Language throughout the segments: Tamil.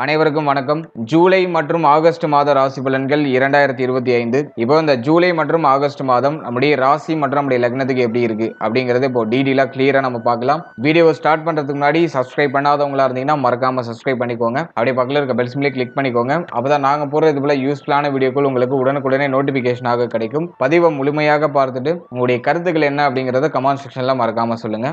அனைவருக்கும் வணக்கம். ஜூலை மற்றும் ஆகஸ்ட் மாத ராசி பலன்கள் இரண்டாயிரத்தி இருபத்தி ஐந்து. இப்போ இந்த ஜூலை மற்றும் ஆகஸ்ட் மாதம் நம்முடைய ராசி மற்றும் நம்முடைய லக்னத்துக்கு எப்படி இருக்கு அப்படிங்கறத இப்போ டீடெயிலாக கிளியரா நம்ம பார்க்கலாம். வீடியோ ஸ்டார்ட் பண்றதுக்கு முன்னாடி சப்ஸ்கிரைப் பண்ணாதவங்களா இருந்தீங்கன்னா மறக்காம சப்ஸ்கிரைப் பண்ணிக்கோங்க. அப்படியே பக்கத்தில் இருக்க பெல் சிம்லே கிளிக் பண்ணிக்கோங்க. அப்பதான் நாங்க போற இது போல யூஸ்ஃபுல்லான வீடியோக்கள் உங்களுக்கு உடனுக்குடனே நோட்டிபிகேஷனாக கிடைக்கும். பதிவை முழுமையாக பார்த்துட்டு உங்களுடைய கருத்துக்கள் என்ன அப்படிங்கறத கமெண்ட் செக்ஷன்ல மறக்காம சொல்லுங்க.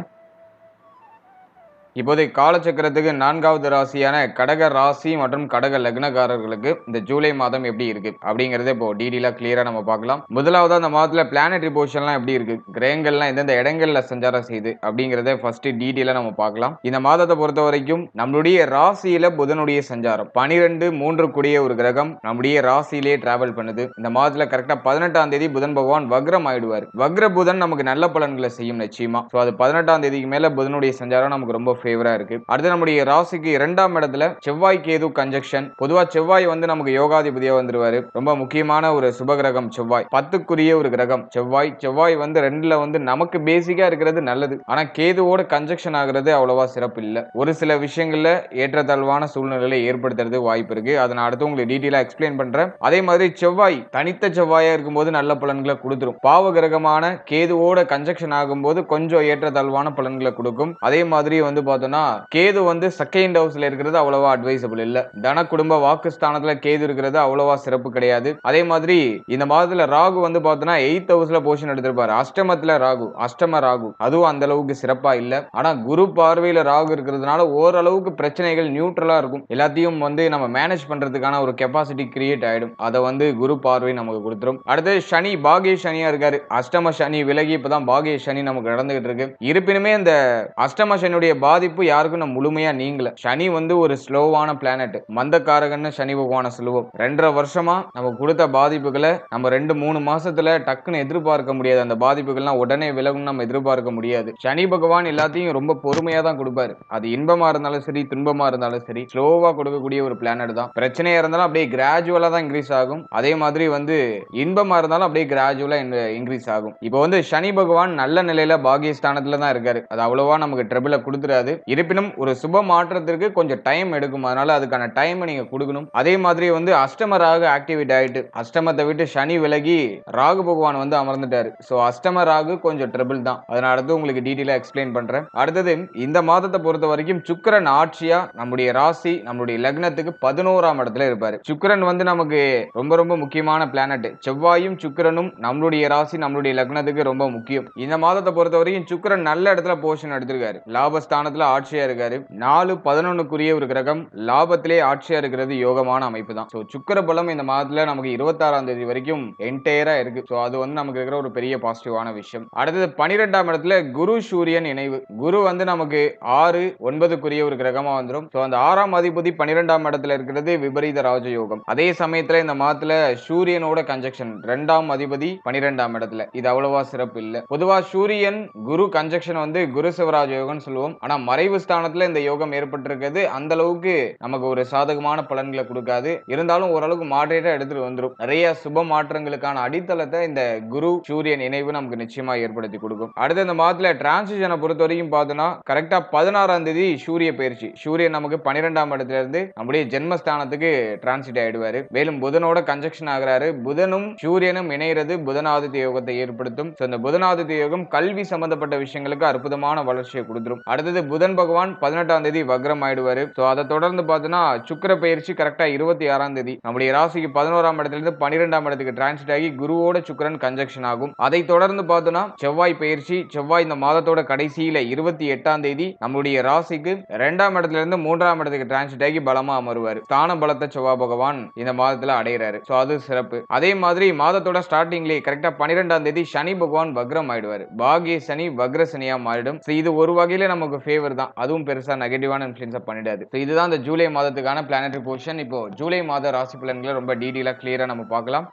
இப்போதைய காலச்சக்கரத்துக்கு நான்காவது ராசியான கடக ராசி மற்றும் கடக லக்னக்காரர்களுக்கு இந்த ஜூலை மாதம் எப்படி இருக்கு? அப்படிங்கறத இப்போ டீடெயிலா கிளியரா நம்ம பார்க்கலாம். முதலாவது அந்த மாதத்துல பிளானட்ரி பொசிஷன்லாம் எப்படி இருக்கு? கிரகங்கள்லாம் எந்தெந்த இடங்கள்ல சஞ்சாரம் செய்யுது? அப்படிங்கறத ஃபர்ஸ்ட் டீடெயிலா நம்ம பார்க்கலாம். இந்த மாதத்தை பொறுத்த வரைக்கும் நம்மளுடைய ராசியில புதனுடைய சஞ்சாரம். பனிரெண்டு மூன்று கூடிய ஒரு கிரகம் நம்முடைய ராசியிலே டிராவல் பண்ணுது. இந்த மாதத்துல கரெக்டா பதினெட்டாம் தேதி புதன் பகவான் வக்ரம் ஆயிடுவார். வக்ர புதன் நமக்கு நல்ல பலன்களை செய்யும் நிச்சயமா. ஸோ அது பதினெட்டாம் தேதிக்கு மேல புதனுடைய சஞ்சாரம் நமக்கு ரொம்ப ஃபேவரா இருக்கு. அடுத்து நம்முடைய ராசிக்கு இரண்டாம் இடத்துல செவ்வாய் கேது கன்ஜெக்ஷன் பொதுவா செவ்வாய் வந்து நமக்கு யோகாதிபதியா வந்துருவாரு. ரொம்ப முக்கியமான ஒரு சுபகிரகம் செவ்வாய். பத்துக்குரிய ஒரு கிரகம் செவ்வாய். செவ்வாய் வந்து ரெண்டுல வந்து நமக்கு பேசிக்கா இருக்கிறது நல்லது. ஆனா கேதுவோட கன்ஜெக்ஷன் ஆகுறது அவ்வளவா சிறப்பு இல்ல. ஒரு சில விஷயங்கள்ல ஏற்றத்தாழ்வான சூழ்நிலையை ஏற்படுத்துறது வாய்ப்பு இருக்கு. அதை நான் அடுத்து உங்களுக்கு டீட்டெயிலா எக்ஸ்பிளைன் பண்றேன். அதே மாதிரி செவ்வாய் தனித்த செவ்வாயா இருக்கும்போது நல்ல பலன்களை கொடுத்துரும். பாவ கிரகமான கேதுவோட கன்ஜெக்ஷன் ஆகும்போது கொஞ்சம் ஏற்றத்தாழ்வான பலன்களை கொடுக்கும். அதே மாதிரி வந்து பார்த்தோம்னா கேது வந்து செகண்ட் ஹவுஸ்ல இருக்கிறது அவ்வளவா அட்வைசபிள் இல்ல. தன குடும்ப வாக்குஸ்தானத்துல கேது இருக்கிறது அவ்வளவா சிறப்பு கிடையாது. அதே மாதிரி இந்த மாதத்துல ராகு வந்து பார்த்தோம்னா எயித் ஹவுஸ்ல போர்ஷன் எடுத்திருப்பாரு. அஷ்டமத்துல ராகு அஷ்டம ராகு. அதுவும் அந்த அளவுக்கு சிறப்பா இல்ல. ஆனா குரு பார்வையில ராகு இருக்கிறதுனால ஓரளவுக்கு பிரச்சனைகள் நியூட்ரலா இருக்கும். எல்லாத்தையும் வந்து நம்ம மேனேஜ் பண்றதுக்கான ஒரு கெப்பாசிட்டி கிரியேட் ஆயிடும். அதை வந்து குரு பார்வை நமக்கு கொடுத்துரும். அடுத்து சனி பாகிய சனியா இருக்காரு. அஷ்டம சனி விலகி இப்பதான் பாகிய சனி நமக்கு நடந்துகிட்டு இருக்கு. இருப்பினுமே இந்த அஷ்டம சனியுடைய பாதிப்பு யாருக்கும் நம்ம முழுமையா நீங்கல. சனி வந்து ஒரு ஸ்லோவான பிளானட் மந்தக்காரகன்னு சனி பகவான சொல்லுவோம். ரெண்டரை வருஷமா நம்ம கொடுத்த பாதிப்புகளை நம்ம ரெண்டு மூணு மாசத்துல டக்குன்னு எதிர்பார்க்க முடியாது. அந்த பாதிப்புகள்லாம் உடனே விலகும்னு நம்ம எதிர்பார்க்க முடியாது. சனி பகவான் எல்லாத்தையும் ரொம்ப பொறுமையா தான் கொடுப்பாரு. அது இன்பமா இருந்தாலும் சரி துன்பமா இருந்தாலும் சரி ஸ்லோவா கொடுக்கக்கூடிய ஒரு பிளானட் தான். பிரச்சனையா இருந்தாலும் அப்படியே கிராஜுவலா தான் இன்க்ரீஸ் ஆகும். அதே மாதிரி வந்து இன்பமா இருந்தாலும் அப்படியே கிராஜுவலா இன்க்ரீஸ் ஆகும். இப்போ வந்து சனி பகவான் நல்ல நிலையில பாகியஸ்தானத்துல தான் இருக்காரு. அது அவ்வளவா நமக்கு ட்ரபிள கொடுத்துறாது. இருப்பினும் ஒரு சுப மாற்றத்திற்கு கொஞ்சம் டைம் எடுக்கும். அதனால அதுக்கான டைம் நீங்க கொடுக்கணும். அதே மாதிரி வந்து அஷ்டம ராகு ஆக்டிவேட் ஆயிட்டு அஷ்டமத்தை விட்டு சனி விலகி ராகு பகவான் வந்து அமர்ந்துட்டாரு. சோ அஷ்டம ராகு கொஞ்சம் ட்ரிபிள் தான். அதனால அடுத்து உங்களுக்கு டீட்டெயிலா எக்ஸ்பிளைன் பண்றேன். அடுத்தது இந்த மாதத்தை பொறுத்த வரைக்கும் சுக்கரன் ஆட்சியா நம்முடைய ராசி நம்முடைய லக்னத்துக்கு பதினோராம் இடத்துல இருப்பாரு. சுக்கரன் வந்து நமக்கு ரொம்ப ரொம்ப முக்கியமான பிளானட் செவ்வாயும் சுக்கிரனும் நம்மளுடைய ராசி நம்மளுடைய லக்னத்துக்கு ரொம்ப முக்கியம். இந்த மாதத்தை பொறுத்த வரைக்கும் சுக்கிரன் நல்ல இடத்துல போர்ஷன் எடுத்திருக்காரு. லாபஸ்தானத்துல ஆட்சியா இருக்காரு. நாலு பதினொன்னுக்குரிய ஒரு கிரகம் லாபத்திலே ஆட்சியா இருக்கிறது யோகமான அமைப்பு தான் ஸோ சுக்கர பலம் இந்த மாதத்துல நமக்கு இருபத்தாறாம் தேதி வரைக்கும் என்டையரா இருக்கு. ஸோ அது வந்து நமக்கு இருக்கிற ஒரு பெரிய பாசிட்டிவான விஷயம். அடுத்தது பனிரெண்டாம் இடத்துல குரு சூரியன் இணைவு. குரு வந்து நமக்கு ஆறு ஒன்பதுக்குரிய ஒரு கிரகமா வந்துடும் ஸோ அந்த ஆறாம் அதிபதி பனிரெண்டாம் இடத்துல இருக்கிறது விபரீத ராஜயோகம். அதே சமயத்துல இந்த மாதத்துல சூரியனோட கன்ஜெக்ஷன் ரெண்டாம் அதிபதி பனிரெண்டாம் இடத்துல. இது அவ்வளவா சிறப்பு இல்லை. பொதுவா சூரியன் குரு கன்ஜெக்ஷன் வந்து குரு சிவராஜ யோகம்னு சொல்லுவோம். ஆனா மறைவு ஸ்தானத்துல இந்த யோகம் ஏற்பட்டிருக்கிறது. அந்த அளவுக்கு நமக்கு ஒரு சாதகமான பலன்களை கொடுக்காது. இருந்தாலும் ஓரளவுக்கு மாடரேட்டா எடுத்துட்டு வந்துடும் நிறைய சுப மாற்றங்களுக்கான அடித்தளத்தை இந்த குரு சூரியன் இணைவு நமக்கு நிச்சயமா ஏற்படுத்தி கொடுக்கும். அடுத்து இந்த மாதத்துல டிரான்சிஷனை பொறுத்த வரைக்கும் பார்த்தோம்னா கரெக்டா பதினாறாம் தேதி சூரிய பயிற்சி. சூரியன் நமக்கு பன்னிரெண்டாம் இடத்துல இருந்து நம்முடைய ஜென்மஸ்தானத்துக்கு டிரான்சிட் ஆயிடுவாரு. மேலும் புதனோட கன்ஜெக்ஷன் ஆகிறாரு. புதனும் சூரியனும் இணைகிறது புதனாதித்ய யோகத்தை ஏற்படுத்தும். இந்த புதனாதித்ய யோகம் கல்வி சம்பந்தப்பட்ட விஷயங்களுக்கு அற்புதமான வளர்ச்சியை கொடுத்துரும். அடுத்தது புதன் பகவான் பதினெட்டாம் தேதி வக்ரம் ஆயிடுவாரு. ஸோ அதை தொடர்ந்து பார்த்தோன்னா சுக்கிர பயிற்சி கரெக்டாக இருபத்தி ஆறாம் தேதி. நம்முடைய ராசிக்கு பதினோராம் இடத்துல இருந்து பன்னிரெண்டாம் இடத்துக்கு டிரான்ஸ்ட் ஆகி குருவோட சுக்கரன் கன்ஜெக்ஷன் ஆகும். அதை தொடர்ந்து பார்த்தோன்னா செவ்வாய் பயிற்சி செவ்வாய் இந்த மாதத்தோட கடைசியில இருபத்தி எட்டாம் தேதி நம்முடைய ராசிக்கு ரெண்டாம் இடத்துல இருந்து மூன்றாம் இடத்துக்கு டிரான்ஸ்ட் ஆகி பலமா அமருவார். ஸ்தான பலத்தை செவ்வாய் பகவான் இந்த மாதத்துல அடைகிறாரு ஸோ அது சிறப்பு. அதே மாதிரி மாதத்தோட ஸ்டார்டிங்லேயே கரெக்டாக பன்னிரெண்டாம் தேதி சனி பகவான் வக்ரம் ஆயிடுவார். பாகிய சனி வக்ர சனியா மாறிடும். இது ஒரு வகையில நமக்கு ஃபேவர் தான். அதுவும் பெருசா நெகட்டிவான இன்ஃபுளுன்ஸை பண்ணிடாது. ஸோ இதுதான் இந்த ஜூலை மாதத்துக்கான பிளானட்ரி பொசிஷன் இப்போ ஜூலை மாத ராசி பலன்களை ரொம்ப டீடெயிலாக கிளியரா நம்ம பார்க்கலாம்.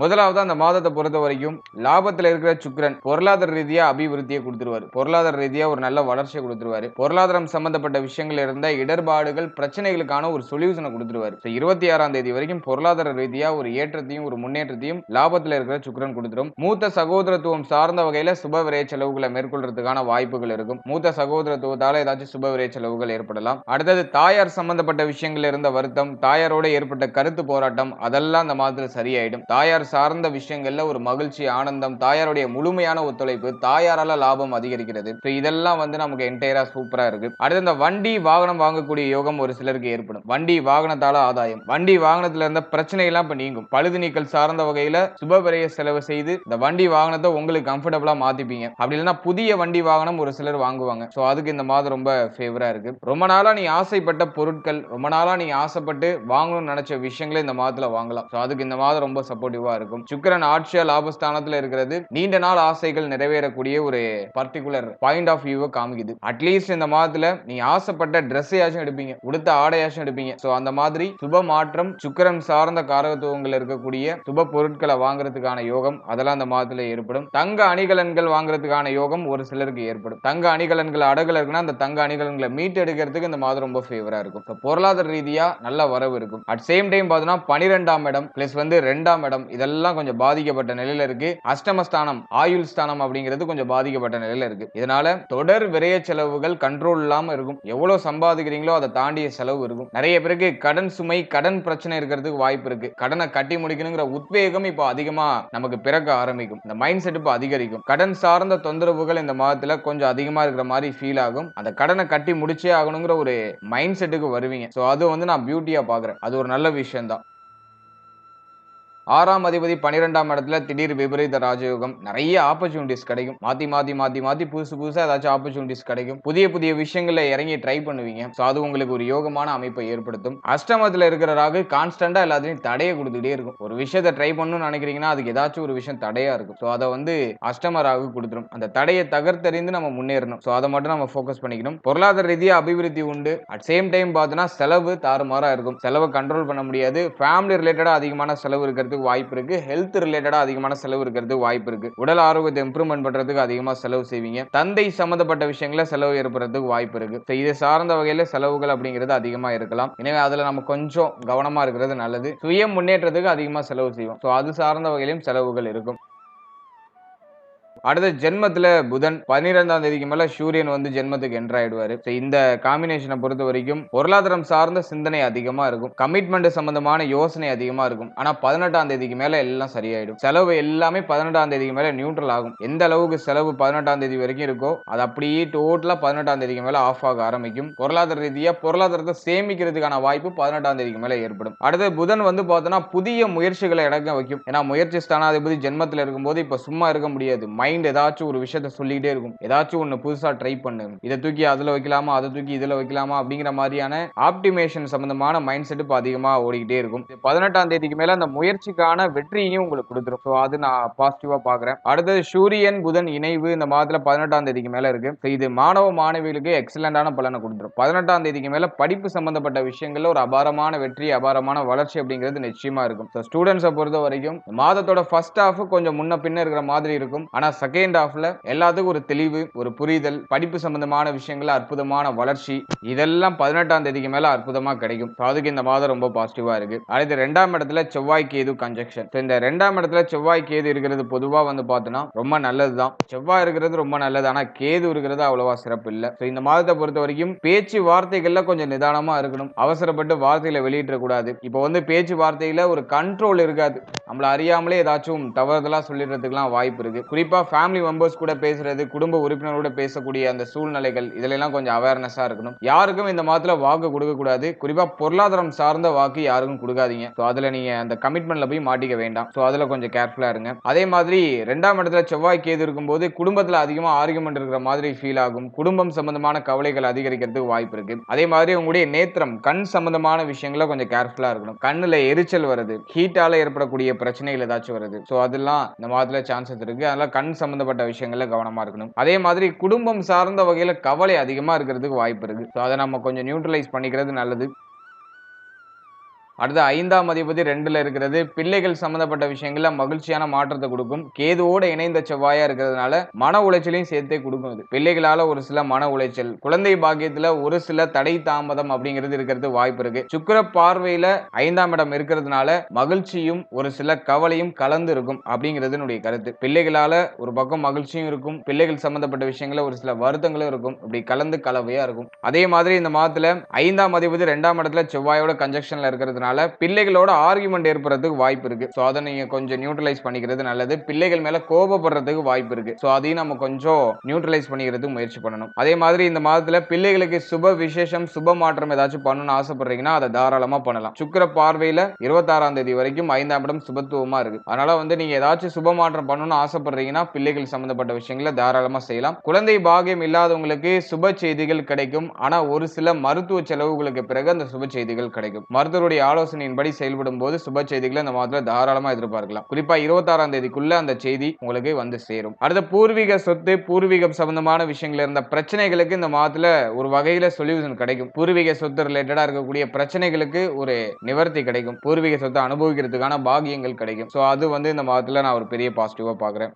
முதலாவது அந்த மாதத்தை பொறுத்த வரைக்கும் லாபத்துல இருக்கிற சுக்ரன் பொருளாதார ரீதியா அபிவிருத்தியை கொடுத்துருவாரு. பொருளாதார ரீதியா ஒரு நல்ல வளர்ச்சியை கொடுத்துருவாரு. பொருளாதாரம் சம்பந்தப்பட்ட விஷயங்கள் இருந்த இடர்பாடுகள் பிரச்சனைகளுக்கான ஒரு சொல்யூஷனை கொடுத்துருவாரு. இருபத்தி ஆறாம் தேதி வரைக்கும் பொருளாதார ரீதியா ஒரு ஏற்றத்தையும் ஒரு முன்னேற்றத்தையும் லாபத்துல இருக்கிற சுக்ரன் கொடுத்துரும். மூத்த சகோதரத்துவம் சார்ந்த வகையில சுப விரைய செலவுகளை மேற்கொள்றதுக்கான வாய்ப்புகள் இருக்கும். மூத்த சகோதரத்துவத்தால ஏதாச்சும் சுப விரைய செலவுகள் ஏற்படலாம். அடுத்தது தாயார் சம்பந்தப்பட்ட விஷயங்கள் இருந்த வருத்தம் தாயாரோட ஏற்பட்ட கருத்து போராட்டம் அதெல்லாம் அந்த மாதத்துல சரியாயிடும். தாயார் சார்ந்த விஷயங்கள்ல ஒரு மகிழ்ச்சி ஆனந்தம் தாயாருடைய முழுமையான ஒத்துழைப்பு தாயாரால லாபம் அதிகரிக்கிறது. இதெல்லாம் வந்து நமக்கு என்டையரா சூப்பரா இருக்கு. அடுத்து இந்த வண்டி வாகனம் வாங்கக்கூடிய யோகம் ஒரு சிலருக்கு ஏற்படும். வண்டி வாகனத்தால ஆதாயம். வண்டி வாகனத்துல இருந்த பிரச்சனை எல்லாம் இப்ப நீங்கும். பழுது நீக்கல் சார்ந்த வகையில சுப செலவு செய்து இந்த வண்டி வாகனத்தை உங்களுக்கு கம்ஃபர்டபுளா மாத்திப்பீங்க. அப்படி இல்லைன்னா புதிய வண்டி வாகனம் ஒரு சிலர் வாங்குவாங்க. ஸோ அதுக்கு இந்த மாதம் ரொம்ப ஃபேவரா இருக்கு. ரொம்ப நாளா நீ ஆசைப்பட்ட பொருட்கள் ரொம்ப நாளா நீ ஆசைப்பட்டு வாங்கணும்னு நினைச்ச விஷயங்களை இந்த மாதத்துல வாங்கலாம். ஸோ அதுக்கு இந்த மாதம் ரொம்ப சப்போர்ட்டிவா இருக்கும். சுக்கரன் ஆட்சியா லாபஸ்தானத்துல இருக்கிறது. நீண்ட நாள் ஆசைகள் நிறைவேறக்கூடிய ஒரு பர்டிகுலர் பாயிண்ட் ஆஃப் வியூவை காமிக்குது. அட்லீஸ்ட் இந்த மாதத்துல நீ ஆசைப்பட்ட ட்ரெஸ்ஸையாச்சும் எடுப்பீங்க. உடுத்த ஆடையாச்சும் எடுப்பீங்க. சோ அந்த மாதிரி சுப மாற்றம் சுக்கிரன் சார்ந்த காரகத்துவங்கள் இருக்கக்கூடிய சுப பொருட்களை வாங்குறதுக்கான யோகம் அதெல்லாம் அந்த மாதத்துல ஏற்படும். தங்க அணிகலன்கள் வாங்குறதுக்கான யோகம் ஒரு சிலருக்கு ஏற்படும். தங்க அணிகலன்கள் அடகுல இருக்குன்னா அந்த தங்க அணிகலன்களை மீட் எடுக்கிறதுக்கு இந்த மாதம் ரொம்ப ஃபேவரா இருக்கும். பொருளாதார ரீதியா நல்ல வரவு இருக்கும். அட் சேம் டைம் பார்த்தோம்னா பனிரெண்டாம் இடம் பிளஸ் வந்து ரெண்டாம் இடம். இதெல்லாம் கொஞ்சம் பாதிக்கப்பட்ட நிலையில இருக்கு. அஷ்டமஸ்தானம் ஆயுள் ஸ்தானம் அப்படிங்கிறது கொஞ்சம் பாதிக்கப்பட்ட நிலையில இருக்கு. இதனால தொடர் விரைய செலவுகள் கண்ட்ரோல் இல்லாம இருக்கும். எவ்வளவு சம்பாதிக்கிறீங்களோ அதை தாண்டிய செலவு இருக்கும். நிறைய பேருக்கு கடன் சுமை கடன் பிரச்சனை இருக்கிறதுக்கு வாய்ப்பு இருக்கு. கடனை கட்டி முடிக்கணுங்கிற உத்வேகம் இப்போ அதிகமா நமக்கு பிறக்க ஆரம்பிக்கும். இந்த மைண்ட் செட் இப்போ அதிகரிக்கும். கடன் சார்ந்த தொந்தரவுகள் இந்த மாதத்துல கொஞ்சம் அதிகமா இருக்கிற மாதிரி ஃபீல் ஆகும். அந்த கடனை கட்டி முடிச்சே ஆகணுங்கிற ஒரு மைண்ட் செட்டுக்கு வருவீங்க. ஸோ அது வந்து நான் பியூட்டியா பாக்குறேன் அது ஒரு நல்ல விஷயம் தான் ஆறாம் அதிபதி பன்னிரெண்டாம் இடத்துல திடீர் விபரீத ராஜயோகம். நிறைய ஆப்பர்ச்சுனிட்டிஸ் கிடைக்கும். மாத்தி மாத்தி மாத்தி மாத்தி புதுசு புதுசா ஏதாச்சும் ஆப்பர்ச்சுனிட்டிஸ் கிடைக்கும். புதிய புதிய விஷயங்களை இறங்கி ட்ரை பண்ணுவீங்க. ஸோ அது உங்களுக்கு ஒரு யோகமான அமைப்பை ஏற்படுத்தும். அஷ்டமத்தில் இருக்கிற ராகு கான்ஸ்டண்டா எல்லாத்தையும் தடையை கொடுத்துட்டே இருக்கும். ஒரு விஷயத்தை ட்ரை பண்ணணும்னு நினைக்கிறீங்கன்னா அதுக்கு ஏதாச்சும் ஒரு விஷயம் தடையா இருக்கும். ஸோ அதை வந்து அஷ்டம ராகு கொடுத்துரும். அந்த தடையை தகர்த்தறிந்து நம்ம முன்னேறணும். ஸோ அதை மட்டும் நம்ம ஃபோக்கஸ் பண்ணிக்கணும். பொருளாதார ரீதியாக அபிவிருத்தி உண்டு. அட் சேம் டைம் பார்த்தோன்னா செலவு தாறுமாறா இருக்கும். செலவை கண்ட்ரோல் பண்ண முடியாது. ஃபேமிலி ரிலேட்டடாக அதிகமான செலவு இருக்கிறதுக்கு வாய்ப்பு இருக்கு. ஹெல்த் ரிலேட்டடா அதிகமான செலவு இருக்கிறதுக்கு வாய்ப்பு இருக்கு. உடல் ஆரோக்கியத்தை இம்ப்ரூவ்மெண்ட் பண்றதுக்கு அதிகமா செலவு செய்வீங்க. தந்தை சம்பந்தப்பட்ட விஷயங்கள செலவு ஏற்படுறதுக்கு வாய்ப்பு இருக்கு. இதை சார்ந்த வகையில செலவுகள் அப்படிங்கிறது அதிகமா இருக்கலாம். எனவே அதுல நம்ம கொஞ்சம் கவனமா இருக்கிறது நல்லது. சுய முன்னேற்றத்துக்கு அதிகமா செலவு செய்வோம். ஸோ அது சார்ந்த வகையிலும் செலவுகள் இருக்கும். அடுத்த ஜென்மத்துல புதன் பன்னிரெண்டாம் தேதிக்கு மேல சூரியன் வந்து ஜென்மத்துக்கு என்டர் ஆயிடுவாரு. இந்த காம்பினேஷனை பொறுத்த வரைக்கும் பொருளாதாரம் சார்ந்த சிந்தனை அதிகமா இருக்கும். கமிட்மெண்ட் சம்பந்தமான யோசனை அதிகமா இருக்கும். ஆனா பதினெட்டாம் தேதிக்கு மேல எல்லாம் சரியாயிடும். செலவு எல்லாமே பதினெட்டாம் தேதிக்கு மேல நியூட்ரல் ஆகும். எந்த அளவுக்கு செலவு பதினெட்டாம் தேதி வரைக்கும் இருக்கோ அது அப்படியே டோட்டலா பதினெட்டாம் தேதிக்கு மேல ஆஃப் ஆக ஆரம்பிக்கும். பொருளாதார ரீதியா பொருளாதாரத்தை சேமிக்கிறதுக்கான வாய்ப்பு பதினெட்டாம் தேதிக்கு மேல ஏற்படும். அடுத்து புதன் வந்து பார்த்தோன்னா புதிய முயற்சிகளை இடங்க வைக்கும். ஏன்னா முயற்சி ஸ்தானாதிபதி ஜென்மத்தில் இருக்கும்போது இப்போ சும்மா இருக்க முடியாது. மைண்ட் ஏதாச்சும் ஒரு விஷயத்த சொல்லிக்கிட்டே இருக்கும். ஏதாச்சும் ஒண்ணு புதுசா ட்ரை பண்ணு. இதை தூக்கி அதுல வைக்கலாமா அதை தூக்கி இதுல வைக்கலாமா அப்படிங்கிற மாதிரியான ஆப்டிமேஷன் சம்மந்தமான மைண்ட் செட் இப்போ அதிகமா ஓடிக்கிட்டே இருக்கும். பதினெட்டாம் தேதிக்கு மேல அந்த முயற்சிக்கான வெற்றியையும் உங்களுக்கு கொடுத்துரும். ஸோ அது நான் பாசிட்டிவா பாக்குறேன் அடுத்தது சூரியன் புதன் இணைவு இந்த மாதத்துல பதினெட்டாம் தேதிக்கு மேல இருக்கு. இது மாணவ மாணவிகளுக்கு எக்ஸலண்டான பலனை கொடுத்துரும். பதினெட்டாம் தேதிக்கு மேல படிப்பு சம்பந்தப்பட்ட விஷயங்களில் ஒரு அபாரமான வெற்றி அபாரமான வளர்ச்சி அப்படிங்கிறது நிச்சயமா இருக்கும். ஸோ ஸ்டூடெண்ட்ஸை பொறுத்த வரைக்கும் மாதத்தோட ஃபர்ஸ்ட் ஹாஃப் கொஞ்சம் முன்ன பின்ன இருக்கிற மாதிரி இருக்கும். ஆனால் செகண்ட் ஹாஃப்ல எல்லாத்துக்கும் ஒரு தெளிவு ஒரு புரிதல் படிப்பு சம்பந்தமான விஷயங்கள அற்புதமான வளர்ச்சி இதெல்லாம் பதினெட்டாம் தேதிக்கு மேல அற்புதமா கிடைக்கும். அதுக்கு இந்த மாதம் ரொம்ப பாசிட்டிவா இருக்கு. அடுத்து ரெண்டாம் இடத்துல செவ்வாய் கேது கன்ஜெக்ஷன் இந்த ரெண்டாம் இடத்துல செவ்வாய் கேது இருக்கிறது பொதுவா வந்து பார்த்தோன்னா ரொம்ப நல்லதுதான். செவ்வாய் இருக்கிறது ரொம்ப நல்லது. ஆனா கேது இருக்கிறது அவ்வளவா சிறப்பு இல்லை. இந்த மாதத்தை பொறுத்த வரைக்கும் பேச்சு வார்த்தைகள்ல கொஞ்சம் நிதானமா இருக்கணும். அவசரப்பட்டு வார்த்தைகளை வெளியிட கூடாது. இப்போ வந்து பேச்சு வார்த்தையில ஒரு கண்ட்ரோல் இருக்காது. நம்மள அறியாமலே ஏதாச்சும் தவறுதலா சொல்லிடுறதுக்குலாம் வாய்ப்பு இருக்கு. குறிப்பா ஃபேமிலி மெம்பர்ஸ் கூட பேசுறது குடும்ப உறுப்பினரோட பேசக்கூடிய அந்த சூழ்நிலைகள் இதிலெல்லாம் கொஞ்சம் அவேர்னஸா இருக்கணும். யாருக்கும் இந்த மாதத்துல வாக்கு கொடுக்க கூடாது. குறிப்பா பொருளாதாரம் சார்ந்த வாக்கு யாருக்கும் கொடுக்காதீங்க. ஸோ அதுல நீங்க அந்த கமிட்மெண்ட்ல போய் மாட்டிக்க வேண்டாம். ஸோ அதுல கொஞ்சம் கேர்ஃபுல்லா இருங்க. அதே மாதிரி ரெண்டாம் இடத்துல செவ்வாய் கேது இருக்கும்போது குடும்பத்துல அதிகமா ஆர்குமெண்ட் இருக்கிற மாதிரி ஃபீல் ஆகும். குடும்பம் சம்பந்தமான கவலைகள் அதிகரிக்கிறதுக்கு வாய்ப்பு இருக்கு. அதே மாதிரி உங்களுடைய நேத்திரம் கண் சம்பந்தமான விஷயங்கள கொஞ்சம் கேர்ஃபுல்லா இருக்கணும். கண்ணுல எரிச்சல் வருது. ஹீட்டால ஏற்படக்கூடிய பிரச்சனைகள் ஏதாச்சும் வருது. ஸோ அதெல்லாம் இந்த மாதத்துல சான்சஸ் இருக்கு. அதெல்லாம் கண் சம்பந்தப்பட்ட விஷயங்கள்ல கவனமா இருக்கணும். அதே மாதிரி குடும்பம் சார்ந்த வகையில கவலை அதிகமா இருக்கிறதுக்கு வாய்ப்பு இருக்கு. ஸோ அதை நம்ம கொஞ்சம் நியூட்ரலைஸ் பண்ணிக்கிறது நல்லது. அடுத்து ஐந்தாம் அதிபதி ரெண்டில் இருக்கிறது. பிள்ளைகள் சம்பந்தப்பட்ட விஷயங்களில் மகிழ்ச்சியான மாற்றத்தை கொடுக்கும். கேதுவோடு இணைந்த செவ்வாயா இருக்கிறதுனால மன உளைச்சலையும் சேர்த்தே கொடுக்கும் இது. பிள்ளைகளால ஒரு சில மன உளைச்சல் குழந்தை பாக்கியத்துல ஒரு சில தடை தாமதம் அப்படிங்கிறது இருக்கிறது வாய்ப்பு இருக்கு. சுக்கிர பார்வையில ஐந்தாம் இடம் இருக்கிறதுனால மகிழ்ச்சியும் ஒரு சில கவலையும் கலந்து இருக்கும் அப்படிங்கிறது என்னுடைய கருத்து. பிள்ளைகளால ஒரு பக்கம் மகிழ்ச்சியும் இருக்கும். பிள்ளைகள் சம்பந்தப்பட்ட விஷயங்கள ஒரு சில வருத்தங்களும் இருக்கும். இப்படி கலந்து கலவையா இருக்கும். அதே மாதிரி இந்த மாதத்துல ஐந்தாம் அதிபதி ரெண்டாம் இடத்துல செவ்வாயோட கன்ஜெக்ஷன்ல இருக்கிறதுனால பிள்ளைகளோட ஆர்குமெண்ட் ஏற்படுறதுக்கு வாய்ப்பு இருக்கு. ஸோ அதை நீங்க கொஞ்சம் நியூட்ரலைஸ் பண்ணிக்கிறது நல்லது. பிள்ளைகள் மேல கோபப்படுறதுக்கு வாய்ப்பு இருக்கு. ஸோ அதையும் நம்ம கொஞ்சம் நியூட்ரலைஸ் பண்ணிக்கிறதுக்கு முயற்சி பண்ணணும். அதே மாதிரி இந்த மாதத்துல பிள்ளைகளுக்கு சுப விசேஷம் சுப மாற்றம் ஏதாச்சும் பண்ணணும்னு ஆசைப்படுறீங்கன்னா அதை தாராளமா பண்ணலாம். சுக்கிர பார்வையில இருபத்தாறாம் தேதி வரைக்கும் ஐந்தாம் இடம் சுபத்துவமா இருக்கு. அதனால வந்து நீங்க ஏதாச்சும் சுப மாற்றம் பண்ணணும்னு ஆசைப்படுறீங்கன்னா பிள்ளைகள் சம்பந்தப்பட்ட விஷயங்களை தாராளமா செய்யலாம். குழந்தை பாகியம் இல்லாதவங்களுக்கு சுப செய்திகள் கிடைக்கும். ஆனா ஒரு சில மருத்துவ செலவுகளுக்கு பிறகு அந்த சுப செய்திகள் கிடைக்கும். மருத்துவருடைய ஆலோசனையின்படி செயல்படும் போது சுப செய்திகளை இந்த மாதத்துல தாராளமா எதிர்பார்க்கலாம். குறிப்பா இருபத்தாறாம் தேதிக்குள்ள அந்த செய்தி உங்களுக்கு வந்து சேரும். அடுத்த பூர்வீக சொத்து பூர்வீகம் சம்பந்தமான விஷயங்கள் இருந்த பிரச்சனைகளுக்கு இந்த மாதத்துல ஒரு வகையில சொல்யூஷன் கிடைக்கும். பூர்வீக சொத்து ரிலேட்டடா இருக்கக்கூடிய பிரச்சனைகளுக்கு ஒரு நிவர்த்தி கிடைக்கும். பூர்வீக சொத்தை அனுபவிக்கிறதுக்கான பாகியங்கள் கிடைக்கும். ஸோ அது வந்து இந்த மாதத்துல நான் ஒரு பெரிய பாசிட்டிவா பாக்குறேன்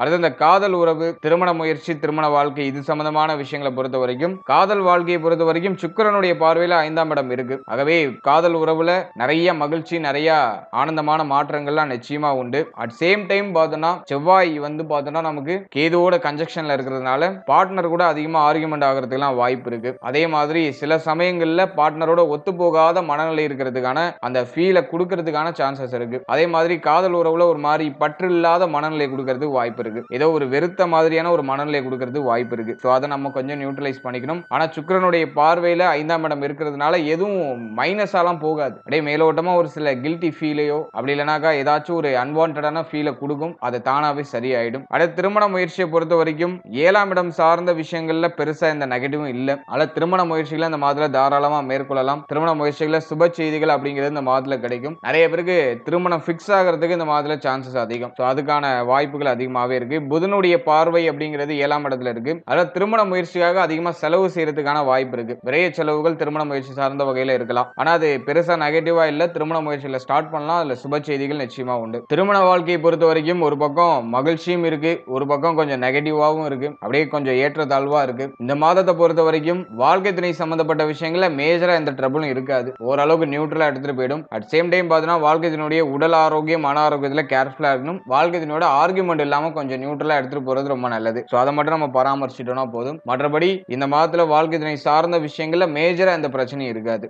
அடுத்து இந்த காதல் உறவு திருமண முயற்சி திருமண வாழ்க்கை இது சம்பந்தமான விஷயங்களை பொறுத்த வரைக்கும் காதல் வாழ்க்கையை பொறுத்த வரைக்கும் சுக்கரனுடைய பார்வையில ஐந்தாம் இடம் இருக்கு. ஆகவே காதல் உறவுல நிறைய மகிழ்ச்சி நிறைய ஆனந்தமான மாற்றங்கள்லாம் நிச்சயமா உண்டு. அட் சேம் டைம் பார்த்தோம்னா செவ்வாய் வந்து பார்த்தோம்னா நமக்கு கேதுவோட கன்ஜெக்ஷன்ல இருக்கிறதுனால பார்ட்னர் கூட அதிகமாக ஆர்குமெண்ட் ஆகிறதுக்குலாம் வாய்ப்பு இருக்கு. அதே மாதிரி சில சமயங்களில் பார்ட்னரோட ஒத்து போகாத மனநிலை இருக்கிறதுக்கான அந்த ஃபீலை கொடுக்கறதுக்கான சான்சஸ் இருக்கு. அதே மாதிரி காதல் உறவுல ஒரு மாதிரி பற்று இல்லாத மனநிலை கொடுக்கறதுக்கு வாய்ப்பு இருக்கு. இருக்கு. ஏதோ ஒரு வெறுத்த மாதிரியான ஒரு மனநிலை கொடுக்கறது வாய்ப்பு இருக்கு. ஸோ அதை நம்ம கொஞ்சம் நியூட்ரலைஸ் பண்ணிக்கணும். ஆனா சுக்கரனுடைய பார்வையில ஐந்தாம் இடம் இருக்கிறதுனால எதுவும் மைனஸாலாம் போகாது. அப்படியே மேலோட்டமா ஒரு சில கில்ட்டி ஃபீலையோ அப்படி இல்லைனாக்கா ஏதாச்சும் ஒரு அன்வான்டான ஃபீலை கொடுக்கும். அது தானாவே சரியாயிடும். அடுத்த திருமண முயற்சியை பொறுத்த வரைக்கும் ஏழாம் இடம் சார்ந்த விஷயங்கள்ல பெருசா இந்த நெகட்டிவும் இல்லை. ஆனால் திருமண முயற்சிகளை இந்த மாதத்துல தாராளமா மேற்கொள்ளலாம். திருமண முயற்சிகளை சுப செய்திகள் அப்படிங்கிறது இந்த மாதத்துல கிடைக்கும். நிறைய பேருக்கு திருமணம் ஃபிக்ஸ் ஆகிறதுக்கு இந்த மாதத்துல சான்சஸ் அதிகம். ஸோ அதுக்கான வாய்ப்புகள் அதிகமாக அதிகமாகவே இருக்கு. புதனுடைய பார்வை அப்படிங்கிறது ஏழாம் இடத்துல இருக்கு. அதாவது திருமண முயற்சியாக அதிகமா செலவு செய்யறதுக்கான வாய்ப்பு இருக்கு. விரைய செலவுகள் திருமண முயற்சி சார்ந்த வகையில இருக்கலாம். ஆனா அது பெருசா நெகட்டிவா இல்ல திருமண முயற்சியில ஸ்டார்ட் பண்ணலாம். அதுல சுப செய்திகள் நிச்சயமா உண்டு. திருமண வாழ்க்கையை பொறுத்த வரைக்கும் ஒரு பக்கம் மகிழ்ச்சியும் இருக்கு. ஒரு பக்கம் கொஞ்சம் நெகட்டிவாகவும் இருக்கு. அப்படியே கொஞ்சம் ஏற்றத்தாழ்வா இருக்கு. இந்த மாதத்தை பொறுத்த வரைக்கும் வாழ்க்கை துணை சம்பந்தப்பட்ட விஷயங்கள மேஜரா எந்த ட்ரபிளும் இருக்காது. ஓரளவுக்கு நியூட்ரலா எடுத்துட்டு போயிடும். அட் சேம் டைம் பார்த்தீங்கன்னா வாழ்க்கை தினுடைய உடல் ஆரோக்கியம் மன ஆரோக்கியத்துல கேர்ஃபுல்லா இருக்கணும். வாழ்க்கை ஆர்குமெண்ட் இல்லாம கொஞ்சம் நியூட்ரலா எடுத்துட்டு போறது ரொம்ப நல்லது. ஸோ அதை மட்டும் நம்ம பராமரிச்சிட்டோம்னா போதும். மற்றபடி இந்த மாதத்துல வாழ்க்கை துணை சார்ந்த விஷயங்கள்ல மேஜரா எந்த பிரச்சனையும் இருக்காது.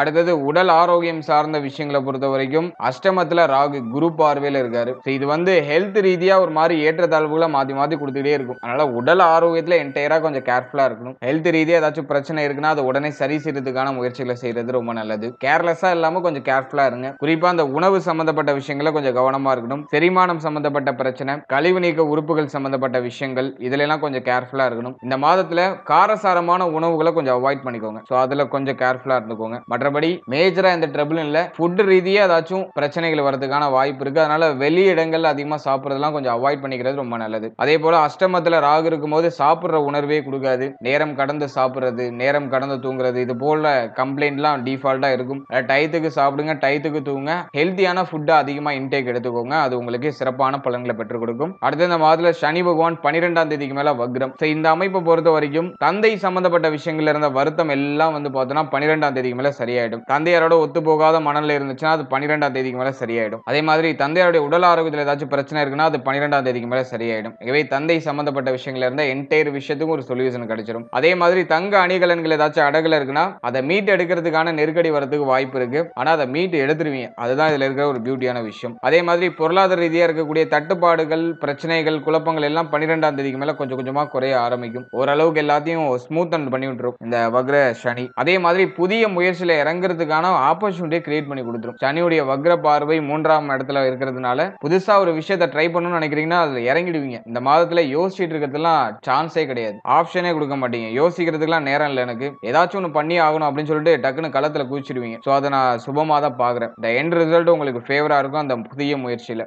அடுத்தது உடல் ஆரோக்கியம் சார்ந்த விஷயங்களை பொறுத்த வரைக்கும் அஷ்டமத்துல ராகு குரு பார்வையில இருக்காரு. இது வந்து ஹெல்த் ரீதியா ஒரு மாதிரி ஏற்றத்தாழ்வுகளை மாத்தி மாத்தி கொடுத்துட்டே இருக்கும். அதனால உடல் ஆரோக்கியத்துல என்டையரா கொஞ்சம் கேர்ஃபுல்லா இருக்கணும். ஹெல்த் ரீதியா ஏதாச்சும் பிரச்சனை இருக்குன்னா அதை உடனே சரி செய்யறதுக்கான முயற்சிகளை செய்யறது ரொம்ப நல்லது. கேர்லெஸ்ஸா இல்லாம கொஞ்சம் கேர்ஃபுல்லா இருங்க. குறிப்பா அந்த உணவு சம்பந்தப்பட்ட விஷயங்கள கொஞ்சம் கவனமா இருக்கணும். செரிமானம் சம்பந்தப்பட்ட பிரச்சனை கழிவு நீக்க உறுப்புகள் சம்பந்தப்பட்ட விஷயங்கள் இதுல எல்லாம் கொஞ்சம் கேர்ஃபுல்லா இருக்கணும். இந்த மாதத்துல காரசாரமான உணவுகளை கொஞ்சம் அவாய்ட் பண்ணிக்கோங்க. ஸோ அதுல கொஞ்சம் கேர்ஃபுல்லா இருந்துக்கோங்க. மற்றபடி மேஜராக எந்த ட்ரபிளும் இல்லை. ஃபுட் ரீதியாக ஏதாச்சும் பிரச்சனைகள் வரதுக்கான வாய்ப்பு இருக்கு. அதனால வெளி இடங்கள்ல அதிகமாக சாப்பிட்றதுலாம் கொஞ்சம் அவாய்ட் பண்ணிக்கிறது ரொம்ப நல்லது. அதே போல அஷ்டமத்தில் ராகு இருக்கும்போது சாப்பிட்ற உணர்வே கொடுக்காது. நேரம் கடந்து சாப்பிட்றது நேரம் கடந்து தூங்குறது இது போல கம்ப்ளைண்ட்லாம் டிஃபால்ட்டாக இருக்கும். டயத்துக்கு சாப்பிடுங்க டயத்துக்கு தூங்க. ஹெல்த்தியான ஃபுட்டை அதிகமாக இன்டேக் எடுத்துக்கோங்க. அது உங்களுக்கு சிறப்பான பலன்களை பெற்றுக் கொடுக்கும். அடுத்து இந்த மாதத்தில் சனி பகவான் பன்னிரெண்டாம் தேதிக்கு மேலே வக்ரம். ஸோ இந்த அமைப்பை பொறுத்த வரைக்கும் தந்தை சம்மந்தப்பட்ட விஷயங்கள்ல இருந்த வருத்தம் எல்லாம் வந்து பார்த்தோன்னா பன்னிரெண்டாம் தேதிக்கு சரி சரியாயிடும். தந்தையாரோட ஒத்து போகாத மனநிலை இருந்துச்சுன்னா அது பன்னிரெண்டாம் தேதிக்கு மேல சரியாயிடும். அதே மாதிரி தந்தையாருடைய உடல் ஆரோக்கியத்தில் ஏதாச்சும் பிரச்சனை இருக்குன்னா அது பன்னிரெண்டாம் தேதிக்கு மேல சரியாயிடும். எனவே தந்தை சம்பந்தப்பட்ட விஷயங்கள் இருந்த என்டையர் விஷயத்துக்கும் ஒரு சொல்யூஷன் கிடைச்சிடும் அதே மாதிரி தங்க அணிகலன்கள் ஏதாச்சும் அடகுல இருக்குன்னா அதை மீட் எடுக்கிறதுக்கான நெருக்கடி வரதுக்கு வாய்ப்பு இருக்கு. ஆனா அதை மீட் எடுத்துருவீங்க. அதுதான் இதுல இருக்கிற ஒரு பியூட்டியான விஷயம். அதே மாதிரி பொருளாதார ரீதியா இருக்கக்கூடிய தட்டுப்பாடுகள் பிரச்சனைகள் குழப்பங்கள் எல்லாம் பன்னிரெண்டாம் தேதிக்கு மேல கொஞ்சம் கொஞ்சமா குறைய ஆரம்பிக்கும். ஓரளவுக்கு எல்லாத்தையும் ஸ்மூத் அண்ட் பண்ணி விட்டுரும் இந்த வக்ர சனி. அதே மாதிரி புதிய முயற்சியில இறங்குறதுக்கான ஆப்பர்ச்சுனிட்டியை கிரியேட் பண்ணி கொடுத்துரும். சனியுடைய வக்ர பார்வை மூன்றாம் இடத்துல இருக்கிறதுனால புதுசா ஒரு விஷயத்தை ட்ரை பண்ணணும்னு நினைக்கிறீங்கன்னா அதுல இறங்கிடுவீங்க. இந்த மாதத்துல யோசிச்சுட்டு இருக்கிறதுலாம் சான்ஸே கிடையாது. ஆப்ஷனே கொடுக்க மாட்டீங்க. யோசிக்கிறதுக்குலாம் நேரம் இல்லை எனக்கு. ஏதாச்சும் ஒன்று பண்ணி ஆகணும் அப்படின்னு சொல்லிட்டு டக்குன்னு களத்தில் குதிச்சிடுவீங்க. ஸோ அதை நான் சுபமாக தான் பார்க்குறேன். இந்த எண்ட் ரிசல்ட் உங்களுக்கு ஃபேவராக இருக்கும். அந்த புதிய முயற்சியில்.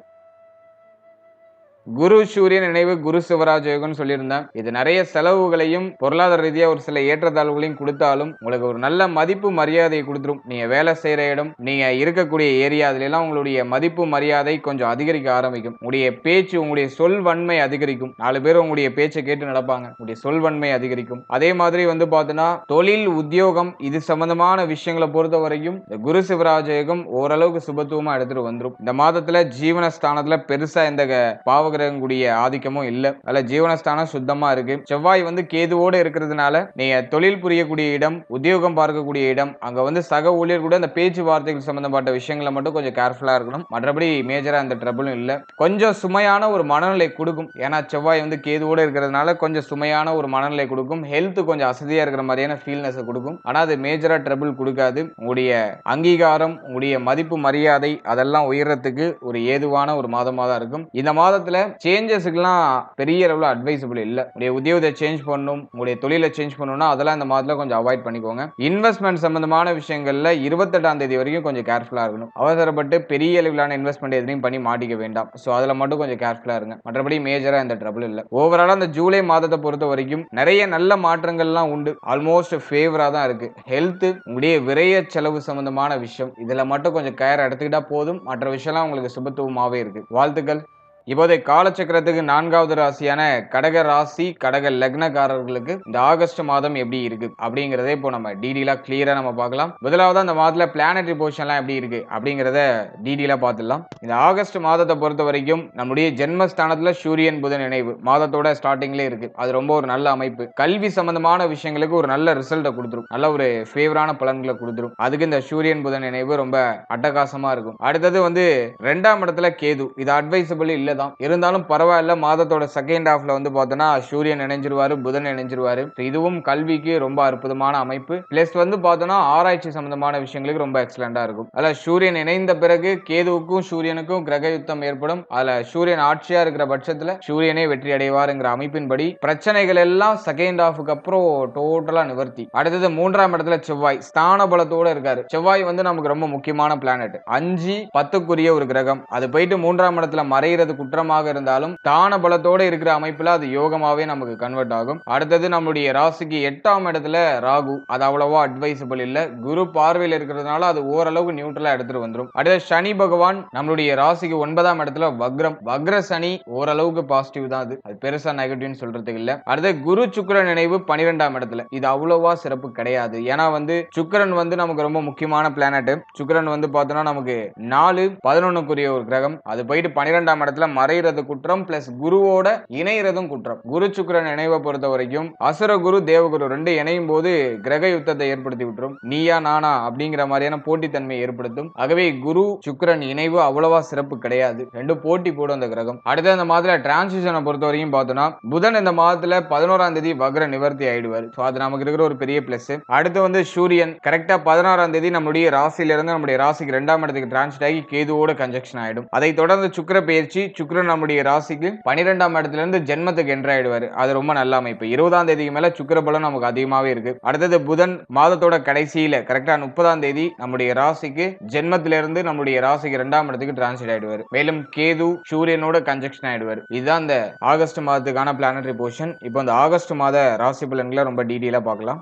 குரு சூரியன் நினைவு குரு சிவராஜ் யோகம்னு சொல்லியிருந்தேன். இது நிறைய செலவுகளையும் பொருளாதார ரீதியாக ஒரு சில ஏற்றத்தாழ்வுகளையும் கொடுத்தாலும் உங்களுக்கு ஒரு நல்ல மதிப்பு மரியாதையை கொடுத்துரும். நீங்க வேலை செய்யற இடம் நீங்க இருக்கக்கூடிய ஏரியா அதுல எல்லாம் உங்களுடைய மதிப்பு மரியாதை கொஞ்சம் அதிகரிக்க ஆரம்பிக்கும். உங்களுடைய பேச்சு உங்களுடைய சொல் வன்மை அதிகரிக்கும். நாலு பேர் உங்களுடைய பேச்சை கேட்டு நடப்பாங்க. உங்களுடைய சொல் வன்மை அதிகரிக்கும். அதே மாதிரி வந்து பார்த்தீங்கன்னா தொழில் உத்தியோகம் இது சம்பந்தமான விஷயங்களை பொறுத்த வரைக்கும் இந்த குரு சிவராஜ யோகம் ஓரளவுக்கு சுபத்துவமா எடுத்துட்டு வந்துடும் இந்த மாதத்துல ஜீவனஸ்தானத்துல பெருசா எந்த பாவக கூடிய ஆதிக்கமும் இல்லை. அதில் ஜீவனஸ்தானம் சுத்தமாக இருக்கு. செவ்வாய் வந்து கேதுவோடு இருக்கிறதுனால நீங்கள் தொழில் புரியக்கூடிய இடம் உத்தியோகம் பார்க்கக்கூடிய இடம் அங்கே வந்து சக ஊழியர் கூட அந்த பேச்சுவார்த்தைகள் சம்பந்தப்பட்ட விஷயங்களை மட்டும் கொஞ்சம் கேர்ஃபுல்லாக இருக்கணும். மற்றபடி மேஜராக அந்த ட்ரபிளும் இல்லை. கொஞ்சம் சுமையான ஒரு மனநிலை கொடுக்கும். ஏன்னா செவ்வாய் வந்து கேதுவோடு இருக்கிறதுனால கொஞ்சம் சுமையான ஒரு மனநிலை கொடுக்கும். ஹெல்த் கொஞ்சம் அசதியாக இருக்கிற மாதிரியான ஃபீல்னஸ் கொடுக்கும். ஆனால் அது மேஜராக ட்ரபிள் கொடுக்காது. உங்களுடைய அங்கீகாரம் உங்களுடைய மதிப்பு மரியாதை அதெல்லாம் உயர்றதுக்கு ஒரு ஏதுவான ஒரு மாதமாக தான் இருக்கும். இந்த மாதத்தில் சேஞ்சஸுக்கெல்லாம் பெரிய அளவுல அட்வைசபிள் இல்ல. உங்களுடைய உத்தியோகத்தை சேஞ்ச் பண்ணணும் உங்களுடைய தொழிலை சேஞ்ச் பண்ணணும்னா அதெல்லாம் இந்த மாதத்துல கொஞ்சம் அவாய்ட் பண்ணிக்கோங்க. இன்வெஸ்ட்மெண்ட் சம்பந்தமான விஷயங்கள்ல இருபத்தெட்டாம் தேதி வரைக்கும் கொஞ்சம் கேர்ஃபுல்லா இருக்கணும். அவசரப்பட்டு பெரிய அளவிலான இன்வெஸ்ட்மெண்ட் எதுலையும் பண்ணி மாட்டிக்க வேண்டாம். ஸோ அதுல மட்டும் கொஞ்சம் கேர்ஃபுல்லா இருங்க. மற்றபடி மேஜராக இந்த ட்ரபிள் இல்லை. ஓவராலாக அந்த ஜூலை மாதத்தை பொறுத்த வரைக்கும் நிறைய நல்ல மாற்றங்கள்லாம் உண்டு. ஆல்மோஸ்ட் ஃபேவராக தான் இருக்கு. ஹெல்த்து உங்களுடைய விரைய செலவு சம்பந்தமான விஷயம். இதில் மட்டும் கொஞ்சம் கேர் எடுத்துக்கிட்டா போதும். மற்ற விஷயம்லாம் உங்களுக்கு சுபத்துவமாகவே இருக்கு. வாழ்த்துக்கள். இப்போதை காலச்சக்கரத்துக்கு நான்காவது ராசியான கடக ராசி கடக லக்னக்காரர்களுக்கு இந்த ஆகஸ்ட் மாதம் எப்படி இருக்கு அப்படிங்கறத இப்போ நம்ம டீடெயிலா கிளியரா நம்ம பார்க்கலாம். முதலாவது அந்த மாதத்துல பிளானட்டரி பொசிஷன்லாம் எப்படி இருக்கு அப்படிங்கறத டீடெயிலா பார்த்துடலாம். இந்த ஆகஸ்ட் மாதத்தை பொறுத்த வரைக்கும் நம்முடைய ஜென்மஸ்தானத்துல சூரியன் புதன் இணைவு மாதத்தோட ஸ்டார்டிங்ல இருக்கு. அது ரொம்ப ஒரு நல்ல அமைப்பு. கல்வி சம்பந்தமான விஷயங்களுக்கு ஒரு நல்ல ரிசல்ட்டை கொடுத்துரும். நல்ல ஒரு ஃபேவரான பலன்களை கொடுத்துரும். அதுக்கு இந்த சூரியன் புதன் இணைவு ரொம்ப அட்டகாசமா இருக்கும். அடுத்தது வந்து ரெண்டாம் இடத்துல கேது. இது அட்வைசபிள் தான். இருந்தாலும் பரவாயில்ல மாதத்தோட செகண்ட் ஹாஃப்ல வந்து பார்த்தோன்னா சூரியன் இணைஞ்சிருவாரு புதன் இணைஞ்சிருவாரு. இதுவும் கல்விக்கு ரொம்ப அற்புதமான அமைப்பு. பிளஸ் வந்து பார்த்தோன்னா ஆராய்ச்சி சம்பந்தமான விஷயங்களுக்கு ரொம்ப எக்ஸலண்டா இருக்கும். அதுல சூரியன் இணைந்த பிறகு கேதுவுக்கும் சூரியனுக்கும் கிரக யுத்தம் ஏற்படும். அதுல சூரியன் ஆட்சியா இருக்கிற பட்சத்துல சூரியனே வெற்றி அடைவாருங்கிற அமைப்பின்படி பிரச்சனைகள் எல்லாம் செகண்ட் ஹாஃபுக்கு அப்புறம் டோட்டலா நிவர்த்தி. அடுத்தது மூன்றாம் இடத்துல செவ்வாய் ஸ்தான பலத்தோட இருக்காரு. செவ்வாய் வந்து நமக்கு ரொம்ப முக்கியமான பிளானட் அஞ்சு பத்துக்குரிய ஒரு கிரகம். அது போயிட்டு மூன்றாம் இடத்துல மறைகிறது குற்றமாக இருந்தாலும் தான பலத்தோட இருக்கிற அமைப்புல அது யோகமாவே நமக்கு கன்வெர்ட் ஆகும். அடுத்தது நம்மளுடைய ராசிக்கு எட்டாம் இடத்துல ராகு. அது அவ்வளவா அட்வைசபிள் இல்ல. குரு பார்வையில் இருக்கிறதுனால அது ஓரளவுக்கு நியூட்ரலா எடுத்துட்டு வந்துடும் அடுத்த சனி பகவான் நம்மளுடைய ராசிக்கு ஒன்பதாம் இடத்துல வக்ரம். வக்ர சனி ஓரளவுக்கு பாசிட்டிவ் தான் அது. அது பெருசா நெகட்டிவ்னு சொல்றதுக்கு இல்ல. அடுத்து குரு சுக்கர நினைவு பனிரெண்டாம் இடத்துல. இது அவ்வளவா சிறப்பு கிடையாது. ஏன்னா வந்து சுக்கிரன் வந்து நமக்கு ரொம்ப முக்கியமான பிளானட் சுக்கரன் வந்து பார்த்தோம்னா நமக்கு நாலு பதினொன்னுக்குரிய ஒரு கிரகம். அது போயிட்டு பன்னிரெண்டாம் இடத்துல மறைகிறது குற்றம் பிளஸ் குருவோட இணைகிறதும் குற்றம். குரு சுக்கரன் இணைவை பொறுத்த வரைக்கும் அசுர குரு தேவகுரு ரெண்டு இணையும் போது கிரக யுத்தத்தை ஏற்படுத்தி விட்டுரும். நீயா நானா அப்படிங்கிற மாதிரியான போட்டித்தன்மையை ஏற்படுத்தும். ஆகவே குரு சுக்கரன் இணைவு அவ்வளவா சிறப்பு கிடையாது. ரெண்டு போட்டி போடும் அந்த கிரகம். அடுத்த அந்த மாதத்துல டிரான்சிஷனை பொறுத்த வரைக்கும் பார்த்தோம்னா புதன் இந்த மாதத்துல பதினோராம் தேதி வக்ர நிவர்த்தி ஆயிடுவார். ஸோ அது நமக்கு இருக்கிற ஒரு பெரிய பிளஸ் அடுத்து வந்து சூரியன் கரெக்டா பதினாறாம் தேதி நம்முடைய ராசியில இருந்து நம்முடைய ராசிக்கு ரெண்டாம் இடத்துக்கு டிரான்ஸ்ட் ஆகி கேதுவோட கன்ஜெக்ஷன் ஆயிடும். அதை தொடர்ந்து சுக்கிர பயிற்சி சுக்கிரன் நம்முடைய ராசிக்கு பன்னிரெண்டாம் இடத்துல இருந்து ஜென்மத்துக்கு என்ட்ரு ஆயிடுவாரு. அது ரொம்ப நல்ல அமைப்பு. இருபதாம் தேதிக்கு மேல சுக்கர பலம் நமக்கு அதிகமாகவே இருக்கு. அடுத்தது புதன் மாதத்தோட கடைசியில கரெக்டா முப்பதாம் தேதி நம்முடைய ராசிக்கு ஜென்மத்தில இருந்து நம்முடைய ராசிக்கு ரெண்டாம் இடத்துக்கு டிரான்ஸ்லேட் ஆயிடுவார். மேலும் கேது சூரியனோட கன்ஜெக்ஷன் ஆயிடுவார். இதுதான் இந்த ஆகஸ்ட் மாதத்துக்கான பிளானட்டரி போர்ஷன் இப்போ இந்த ஆகஸ்ட் மாத ராசி பலன்களை ரொம்ப டீட்டெயிலாக பார்க்கலாம்.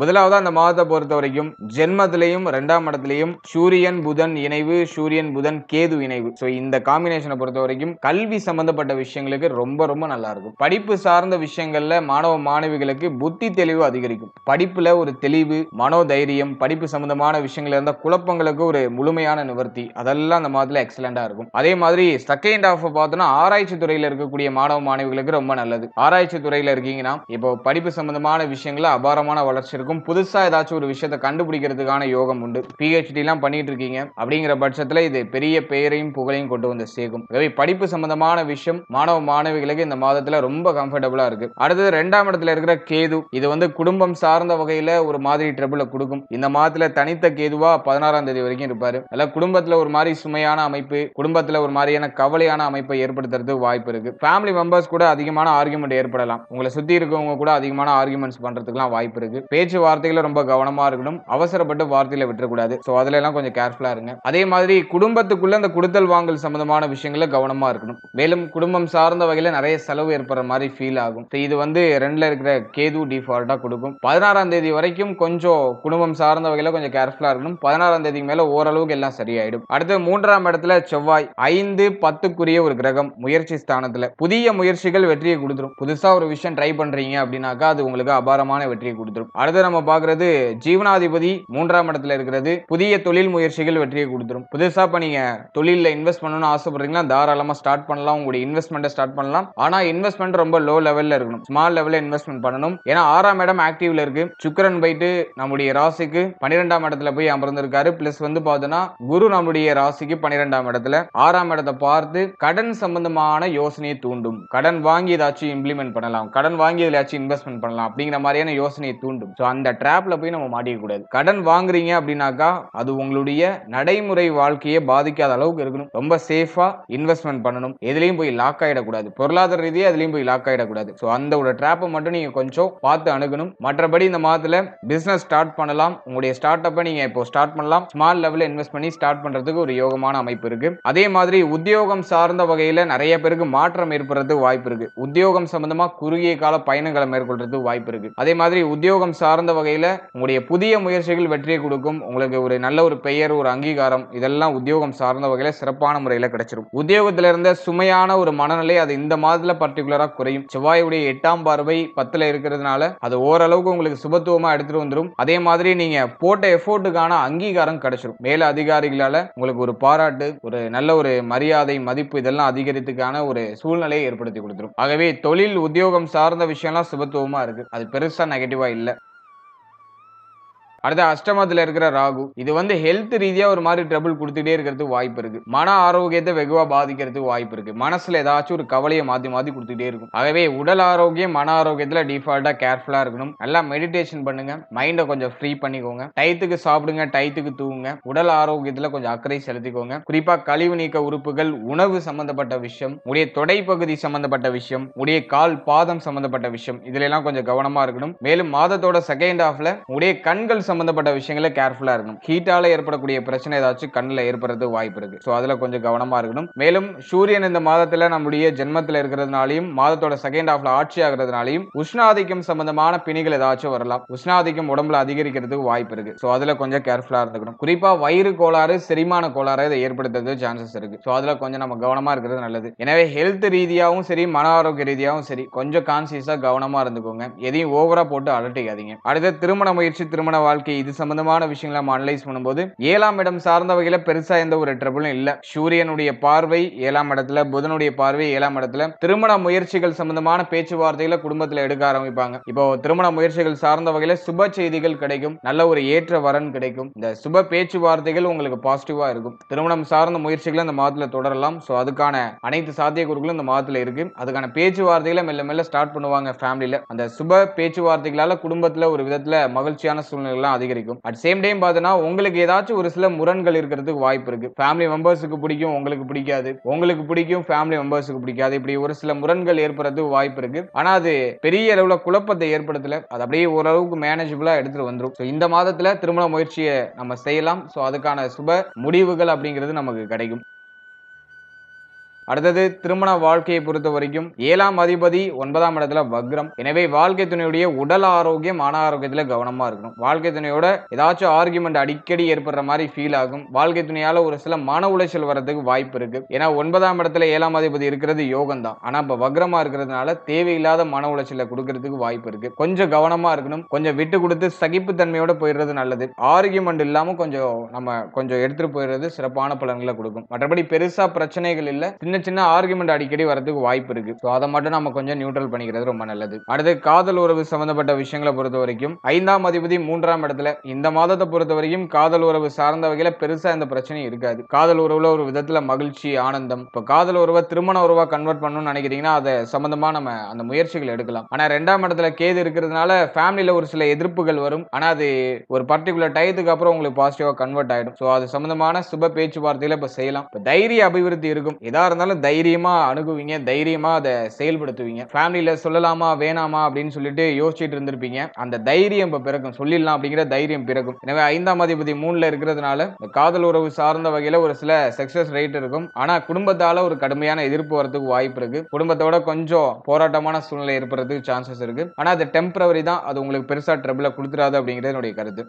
முதலாவது அந்த மாதத்தை பொறுத்த வரைக்கும் ஜென்மத்திலையும் ரெண்டாம் இடத்துலையும் சூரியன் புதன் இணைவு சூரியன் புதன் கேது இணைவு. ஸோ இந்த காம்பினேஷனை பொறுத்த வரைக்கும் கல்வி சம்பந்தப்பட்ட விஷயங்களுக்கு ரொம்ப ரொம்ப நல்லா இருக்கும். படிப்பு சார்ந்த விஷயங்கள்ல மாணவ மாணவிகளுக்கு புத்தி தெளிவு அதிகரிக்கும். படிப்புல ஒரு தெளிவு மனோதைரியம் படிப்பு சம்பந்தமான விஷயங்கள் இருந்த குழப்பங்களுக்கு ஒரு முழுமையான நிவர்த்தி. அதெல்லாம் அந்த மாதத்துல எக்ஸலண்டா இருக்கும். அதே மாதிரி செகண்ட் ஆஃப் பார்த்தோம்னா ஆராய்ச்சி துறையில இருக்கக்கூடிய மாணவ மாணவிகளுக்கு ரொம்ப நல்லது. ஆராய்ச்சி துறையில இருக்கீங்கன்னா இப்போ படிப்பு சம்பந்தமான விஷயங்கள அபாரமான வளர்ச்சி இருக்கும். புதுசா ஏதாச்சும் ஒரு விஷயத்தை கண்டுபிடிக்கிறதுக்கான யோகம் உண்டு. பிஹெச்டிலாம் பண்ணிட்டு இருக்கீங்க. அப்படிங்கிற பட்சத்தில் இது பெரிய பெயரையும் புகழையும் கொண்டு வந்து சேர்க்கும். படிப்பு சம்பந்தமான விஷயம் மாணவ மாணவிகளுக்கு இந்த மாதத்தில் ரொம்ப கம்ஃபர்டபுளாக இருக்கு. அடுத்தது ரெண்டாம் இடத்துல இருக்கிற கேது இது வந்து குடும்பம் சார்ந்த வகையில ஒரு மாதிரி ட்ரபிளை கொடுக்கும். இந்த மாதத்துல தனித்த கேதுவா பதினாறாம் தேதி வரைக்கும் இருப்பாரு. அல்ல குடும்பத்துல ஒரு மாதிரி சுமையான அமைப்பு குடும்பத்தில் ஒரு மாதிரியான கவலையான அமைப்பை ஏற்படுத்துறதுக்கு வாய்ப்பு இருக்கு. ஃபேமிலி மெம்பர்ஸ் கூட அதிகமான ஆர்குமெண்ட் ஏற்படலாம். உங்களை சுத்தி இருக்கவங்க கூட அதிகமான ஆர்குமெண்ட்ஸ் பண்ணுறதுக்குலாம் வாய்ப்பு இருக்கு. பேச்சு பேச்சு வார்த்தைகளை ரொம்ப கவனமா இருக்கணும். அவசரப்பட்டு வார்த்தையில விட்டுறக்கூடாது. ஸோ அதுல எல்லாம் கொஞ்சம் கேர்ஃபுல்லா இருங்க. அதே மாதிரி குடும்பத்துக்குள்ள அந்த கொடுத்தல் வாங்கல் சம்பந்தமான விஷயங்களை கவனமா இருக்கணும். மேலும் குடும்பம் சார்ந்த வகையில நிறைய செலவு ஏற்படுற மாதிரி ஃபீல் ஆகும். இது வந்து ரெண்டுல இருக்கிற கேது டிஃபால்ட்டா கொடுக்கும். பதினாறாம் தேதி வரைக்கும் கொஞ்சம் குடும்பம் சார்ந்த வகையில கொஞ்சம் கேர்ஃபுல்லா இருக்கணும். பதினாறாம் தேதிக்கு மேல ஓரளவுக்கு எல்லாம் சரியாயிடும். அடுத்து மூன்றாம் இடத்துல செவ்வாய். ஐந்து பத்துக்குரிய ஒரு கிரகம் முயற்சி ஸ்தானத்துல. புதிய முயற்சிகள் வெற்றியை கொடுத்துரும். புதுசா ஒரு விஷயம் ட்ரை பண்றீங்க அப்படின்னாக்கா அது உங்களுக்கு அபாரமான வெற்றியை கொடுத்துரும். அடுத்த நம்ம பாக்குறது ஜீவனாதிபதி மூன்றாம் இடத்துல இருக்கிறது. புதிய தொழில் முயற்சிகள் வெற்றியை கொடுத்துரும். புதுசா இப்ப நீங்க தொழில இன்வெஸ்ட் பண்ணணும்னு ஆசைப்படுறீங்களா? தாராளமா ஸ்டார்ட் பண்ணலாம். உங்களுடைய இன்வெஸ்ட்மெண்ட்டை ஸ்டார்ட் பண்ணலாம். ஆனா இன்வெஸ்ட்மெண்ட் ரொம்ப லோ லெவல்ல இருக்கணும் ஸ்மால் லெவல்ல இன்வெஸ்ட்மெண்ட் பண்ணணும். ஏன்னா ஆறாம் இடம் ஆக்டிவ்ல இருக்கு. சுக்கரன் போயிட்டு நம்முடைய ராசிக்கு பன்னிரெண்டாம் இடத்துல போய் அமர்ந்திருக்காரு. பிளஸ் வந்து பார்த்தோன்னா குரு நம்முடைய ராசிக்கு பன்னிரெண்டாம் இடத்துல. ஆறாம் இடத்தை பார்த்து கடன் சம்பந்தமான யோசனையை தூண்டும். கடன் வாங்கி ஏதாச்சும் இம்ப்ளிமெண்ட் பண்ணலாம். கடன் வாங்கி ஏதாச்சும் இன்வெஸ்ட்மெண்ட் பண்ணலாம். அப்படிங்கிற மாதிரியான யோசனையை தூண்டும். ஸோ அந்த ட்ராப்ல போய் நம்ம மாட்டிக்க கூடாது. கடன் வாங்குறீங்க அப்படின்னாக்கா அது உங்களுடைய நடைமுறை வாழ்க்கையை பாதிக்காத அளவுக்கு இருக்கணும். ரொம்ப சேஃபா இன்வெஸ்ட்மெண்ட் பண்ணணும். எதுலையும் போய் லாக் ஆயிடக்கூடாது. பொருளாதார ரீதியாக எதுலையும் போய் லாக் ஆயிடக்கூடாது. ஸோ அந்த ஒரு ட்ராப்பை மட்டும் நீங்க கொஞ்சம் பார்த்து அணுகணும். மற்றபடி இந்த மாதத்துல பிசினஸ் ஸ்டார்ட் பண்ணலாம். உங்களுடைய ஸ்டார்ட் அப்பை நீங்க இப்போ ஸ்டார்ட் பண்ணலாம். ஸ்மால் லெவலில் இன்வெஸ்ட் பண்ணி ஸ்டார்ட் பண்றதுக்கு ஒரு யோகமான அமைப்பு இருக்கு. அதே மாதிரி உத்தியோகம் சார்ந்த வகையில நிறைய பேருக்கு மாற்றம் ஏற்படுறதுக்கு வாய்ப்பு இருக்கு. உத்தியோகம் சம்பந்தமா குறுகிய கால பயணங்களை மேற்கொள்றதுக்கு வாய்ப்பு இருக்கு. அதே மாதிரி உத்தியோகம் சார் சார்ந்த வகையில் உங்களுடைய புதிய முயற்சிகள் வெற்றியை கொடுக்கும். உங்களுக்கு ஒரு நல்ல ஒரு பெயர் ஒரு அங்கீகாரம் இதெல்லாம் உத்தியோகம் சார்ந்த வகையில் சிறப்பான முறையில் கிடைச்சிரும். உத்தியோகத்தில் இருந்த சுமையான ஒரு மனநிலை அது இந்த மாதத்தில் பர்டிகுலராக குறையும். செவ்வாயுடைய எட்டாம் பார்வை பத்தில் இருக்கிறதுனால அது ஓரளவுக்கு உங்களுக்கு சுபத்துவமாக எடுத்துகிட்டு வந்துடும் அதே மாதிரி நீங்கள் போட்ட எஃபோர்ட்டுக்கான அங்கீகாரம் கிடைச்சிடும் மேல அதிகாரிகளால் உங்களுக்கு ஒரு பாராட்டு ஒரு நல்ல ஒரு மரியாதை மதிப்பு இதெல்லாம் அதிகரித்துக்கான ஒரு சூழ்நிலையை ஏற்படுத்தி கொடுத்துரும். ஆகவே தொழில் உத்தியோகம் சார்ந்த விஷயம்லாம் சுபத்துவமாக இருக்குது அது பெருசா நெகட்டிவாக இல்லை. அடுத்து அஷ்டமத்தில் இருக்கிற ராகு. இது வந்து ஹெல்த் ரீதியாக ஒரு மாதிரி ட்ரபிள் கொடுத்துட்டே இருக்கிறதுக்கு வாய்ப்பு இருக்கு. மன ஆரோக்கியத்தை வெகுவாக பாதிக்கிறதுக்கு வாய்ப்பு இருக்கு. மனசுல ஏதாச்சும் ஒரு கவலையை மாற்றி மாற்றி கொடுத்துட்டே இருக்கும். ஆகவே உடல் ஆரோக்கியம் மன ஆரோக்கியத்தில் டிஃபால்ட்டாக கேர்ஃபுல்லாக இருக்கணும். நல்லா மெடிடேஷன் பண்ணுங்க. மைண்டை கொஞ்சம் ஃப்ரீ பண்ணிக்கோங்க. டயத்துக்கு சாப்பிடுங்க டயத்துக்கு தூங்குங்க. உடல் ஆரோக்கியத்தில் கொஞ்சம் அக்கறை செலுத்திக்கோங்க. குறிப்பாக கழிவு நீக்க உறுப்புகள் உணவு சம்பந்தப்பட்ட விஷயம் உடைய தொடைப்பகுதி சம்பந்தப்பட்ட விஷயம் உடைய கால் பாதம் சம்பந்தப்பட்ட விஷயம் இதுல எல்லாம் கொஞ்சம் கவனமா இருக்கணும். மேலும் மாதத்தோட செகண்ட் ஹாஃப்ல உடைய கண்கள் சம்பந்தப்பட்ட விஷயங்கள கேர்ஃபுல்லா இருக்கணும். ஹீட்டால ஏற்படக்கூடிய பிரச்சனை ஏதாச்சும் கண்ணில் ஏற்படுறது வாய்ப்பு இருக்கு. ஸோ அதுல கொஞ்சம் கவனமா இருக்கணும். மேலும் சூரியன் இந்த மாதத்துல நம்முடைய ஜென்மத்தில் இருக்கிறதுனாலையும் மாதத்தோட செகண்ட் ஹாஃப்ல ஆட்சி ஆகிறதுனாலையும் உஷ்ணாதிக்கம் சம்பந்தமான பிணிகள் ஏதாச்சும் வரலாம். உஷ்ணாதிக்கம் உடம்புல அதிகரிக்கிறதுக்கு வாய்ப்பு இருக்கு. ஸோ அதுல கொஞ்சம் கேர்ஃபுல்லா இருந்துக்கணும். குறிப்பா வயிறு கோளாறு செரிமான கோளாறு இதை ஏற்படுத்துறது சான்சஸ் இருக்கு. ஸோ அதுல கொஞ்சம் நம்ம கவனமா இருக்கிறது நல்லது. எனவே ஹெல்த் ரீதியாகவும் சரி மன ஆரோக்கிய ரீதியாகவும் சரி கொஞ்சம் கான்சியஸா கவனமா இருந்துக்கோங்க. எதையும் ஓவரா போட்டு அலட்டிக்காதீங்க. அடுத்து திருமண முயற்சி திருமண வாழ்க்கை இது சம்பந்தமான விஷயங்களை நம்ம அனலைஸ் பண்ணும்போது ஏழாம் இடம் சார்ந்த வகையில பெருசா எந்த ஒரு ட்ரபிளும் இல்ல. சூரியனுடைய பார்வை ஏழாம் இடத்துல புதனுடைய பார்வை ஏழாம் இடத்துல திருமண முயற்சிகள் சம்பந்தமான பேச்சுவார்த்தைகளை குடும்பத்துல எடுக்க ஆரம்பிப்பாங்க. இப்போ திருமண முயற்சிகள் சார்ந்த வகையில சுப செய்திகள் கிடைக்கும் நல்ல ஒரு ஏற்ற வரன் கிடைக்கும். இந்த சுப பேச்சுவார்த்தைகள் உங்களுக்கு பாசிட்டிவா இருக்கும். திருமணம் சார்ந்த முயற்சிகளை இந்த மாதத்துல தொடரலாம். ஸோ அதுக்கான அனைத்து சாத்தியக்கூறுகளும் இந்த மாதத்துல இருக்கு. அதுக்கான பேச்சுவார்த்தைகளை மெல்ல மெல்ல ஸ்டார்ட் பண்ணுவாங்க ஃபேமிலியில அந்த சுப பேச்சுவார்த்தைகளால குடும்பத்துல ஒரு விதத்துல மகிழ்ச்சியான சூழ்நிலைலாம் அதிகரிக்கும். அட் சேம் டைம் பார்த்தீங்கன்னா உங்களுக்கு ஏதாச்சும் ஒரு சில முரண்கள் இருக்கிறதுக்கு வாய்ப்பு இருக்கு. ஃபேமிலி மெம்பர்ஸுக்கு பிடிக்கும் உங்களுக்கு பிடிக்காது. உங்களுக்கு பிடிக்கும் ஃபேமிலி மெம்பர்ஸுக்கு பிடிக்காது. இப்படி ஒரு சில முரண்கள் ஏற்படுறதுக்கு வாய்ப்பு இருக்கு. ஆனா அது பெரிய அளவுல குழப்பத்தை ஏற்படுத்தல. அது அப்படியே ஓரளவுக்கு மேனேஜபிளா எடுத்துட்டு வந்துடும் ஸோ இந்த மாதத்துல திருமண முயற்சியை நம்ம செய்யலாம். ஸோ அதுக்கான சுப முடிவுகள் அப்படிங்கிறது நமக்கு கிடைக்கும். அடுத்தது திருமண வாழ்க்கையை பொறுத்த வரைக்கும் ஏழாம் அதிபதி ஒன்பதாம் இடத்துல வக்ரம். எனவே வாழ்க்கை துணையுடைய உடல் ஆரோக்கியம் மன ஆரோக்கியத்துல கவனமா இருக்கணும். வாழ்க்கை துணையோட ஏதாச்சும் ஆர்குமெண்ட் அடிக்கடி ஏற்படுற மாதிரி ஃபீல் ஆகும். வாழ்க்கை துணையால ஒரு சில மன உளைச்சல் வர்றதுக்கு வாய்ப்பு இருக்கு. ஏன்னா ஒன்பதாம் இடத்துல ஏழாம் அதிபதி இருக்கிறது யோகம் தான் ஆனா இப்ப வக்ரமா இருக்கிறதுனால தேவையில்லாத மன உளைச்சலை கொடுக்கறதுக்கு வாய்ப்பு இருக்கு. கொஞ்சம் கவனமா இருக்கணும். கொஞ்சம் விட்டு கொடுத்து சகிப்பு தன்மையோட போயிடுறது நல்லது. ஆர்குமெண்ட் இல்லாம கொஞ்சம் நம்ம கொஞ்சம் எடுத்துட்டு போயிடுறது சிறப்பான பலன்களை கொடுக்கும். மற்றபடி பெருசா பிரச்சனைகள் இல்லை. சின்ன சின்ன ஆர்குமெண்ட் அடிக்கடி வரதுக்கு வாய்ப்பு இருக்கு. ஸோ அதை மட்டும் நம்ம கொஞ்சம் நியூட்ரல் பண்ணிக்கிறது ரொம்ப நல்லது. அடுத்து காதல் உறவு சம்பந்தப்பட்ட விஷயங்களை பொறுத்த வரைக்கும் ஐந்தாம் அதிபதி மூன்றாம் இடத்துல இந்த மாதத்தை பொறுத்த வரைக்கும் காதல் உறவு சார்ந்த வகையில பெருசா இந்த பிரச்சனையும் இருக்காது. காதல் உறவுல ஒரு விதத்துல மகிழ்ச்சி ஆனந்தம். இப்போ காதல் உறவை திருமண உறவா கன்வெர்ட் பண்ணணும்னு நினைக்கிறீங்கன்னா அதை சம்பந்தமா நம்ம அந்த முயற்சிகள் எடுக்கலாம். ஆனா ரெண்டாம் இடத்துல கேது இருக்கிறதுனால ஃபேமிலியில ஒரு சில எதிர்ப்புகள் வரும். ஆனா அது ஒரு பர்டிகுலர் டயத்துக்கு அப்புறம் உங்களுக்கு பாசிட்டிவா கன்வெர்ட் ஆயிடும். ஸோ அது சம்பந்தமான சுப பேச்சுவார்த்தையில இப்போ செய்யலாம். இப்போ தைரிய அபிவிருத்தி இருக்கும். எதா இருந்தாலும் இருந்தாலும் தைரியமா அணுகுவீங்க தைரியமா அதை செயல்படுத்துவீங்க. ஃபேமிலியில சொல்லலாமா வேணாமா அப்படின்னு சொல்லிட்டு யோசிச்சுட்டு இருந்திருப்பீங்க. அந்த தைரியம் இப்போ பிறக்கும். சொல்லிடலாம் அப்படிங்கிற தைரியம் பிறக்கும். எனவே ஐந்தாம் அதிபதி மூணுல இருக்கிறதுனால இந்த காதல் உறவு சார்ந்த வகையில ஒரு சில சக்சஸ் ரேட் இருக்கும். ஆனா குடும்பத்தால ஒரு கடுமையான எதிர்ப்பு வரதுக்கு வாய்ப்பு இருக்கு. குடும்பத்தோட கொஞ்சம் போராட்டமான சூழ்நிலை ஏற்படுறதுக்கு சான்சஸ் இருக்கு. ஆனா அது டெம்பரவரி தான். அது உங்களுக்கு பெருசா ட்ரபிளை கொடுத்துறாது அப்படிங்கிறது என்னுடைய கருத்து.